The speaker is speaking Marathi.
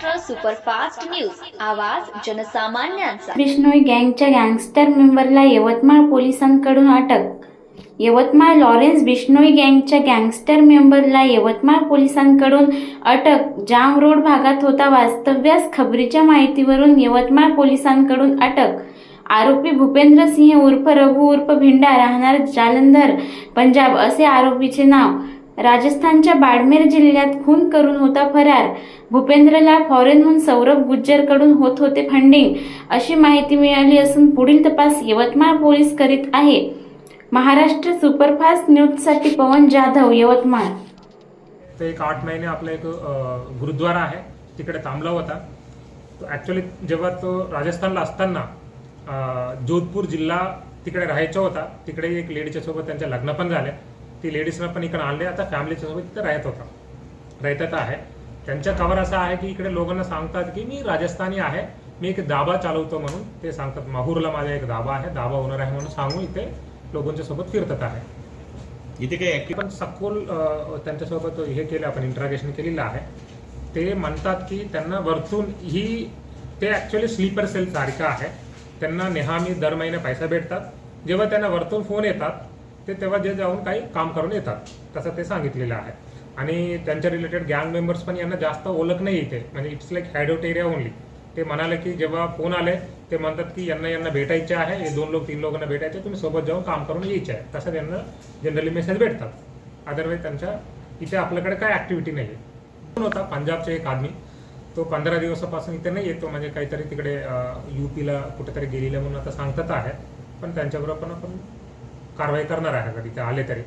Superfast news. आवाज जनसामान्यांचा. बिश्नोई गँगच्या गँगस्टर मेंबरला यवतमाळ पोलिसांकडून अटक. यवतमाळ लॉरेन्स बिश्नोई गँगच्या गँगस्टर मेंबरला यवतमाळ पोलिसांकडून अटक. जाम रोड भागात होता वास्तव्यास खबरीच्या माहितीवरून यवतमाळ पोलिसांकडून अटक. आरोपी भूपेंद्र सिंह उर्फ रघु उर्फ भिंडा राहणार जालंधर. पंजाब असे आरोपीचे नाव. राजस्थानच्या बाडमेर जिल्ह्यात खून करून होता फरार. भूपेंद्रला फॉरेनहून सौरभ गुज्जरकडून होत होते फंडिंग अशी माहिती मिळाली असून पुढील तपास यवतमाळ पोलीस करीत आहे. महाराष्ट्र सुपरफास्ट न्यूजसाठी पवन जाधव यवतमाळ. ते एक आठ महिने आपला एक गुरुद्वारा आहे. तिकडे थांबला होता. तो ॲक्च्युली जेव्हा तो राजस्थानला असताना जोधपूर जिल्हा तिकडे राहायचा होता तिकडे एक लेडीच्या सोबत त्यांच्या लग्न पण झाले. ती लेडीजला पण इकडे आणले. आता फॅमिलीच्या सोबत तिथे राहत होता. राहतात आहे. त्यांच्या कवर असा आहे की इकडे लोकांना सांगतात की मी राजस्थानी आहे. मी एक दाबा चालवतो म्हणून ते सांगतात माहूरला माझा एक दाबा आहे. दाबा ओनर आहे म्हणून सांगून इथे लोकांच्या सोबत फिरतात आहे. इथे काही पण सखोल त्यांच्यासोबत हे केलं आपण इंट्रागेशन केलेलं आहे. ते म्हणतात की त्यांना वरतून ही ते ॲक्च्युली स्लीपर सेल सारखं आहे. त्यांना नेहमी दर महिने पैसा भेटतात. जेव्हा त्यांना वरतून फोन येतात ते तेव्हा जे जाऊन काही काम करून येतात. तसं ते सांगितलेलं आहे. आणि त्यांच्या रिलेटेड गँग मेंबर्स पण यांना जास्त ओळख नाही इथे. म्हणजे इट्स लाईक हॅडोट एरिया ओनली ते म्हणाले की जेव्हा फोन आले ते म्हणतात की यांना यांना भेटायचे आहे. हे दोन लोक तीन लोकांना भेटायचे तुम्ही सोबत जाऊन काम करून यायचे आहे. तसं त्यांना जनरली मेसेज भेटतात. अदरवाईज त्यांच्या इथे आपल्याकडे काय ॲक्टिव्हिटी नाही आहे कोण होता? पंजाबचा एक आदमी. तो पंधरा दिवसापासून इथे नाही येतो. म्हणजे काहीतरी तिकडे यू पीला कुठेतरी गेलेला म्हणून आता सांगतात आहे. पण त्यांच्याबरोबर पण आपण कारवाई करणार आहे कधी ते आले तरी?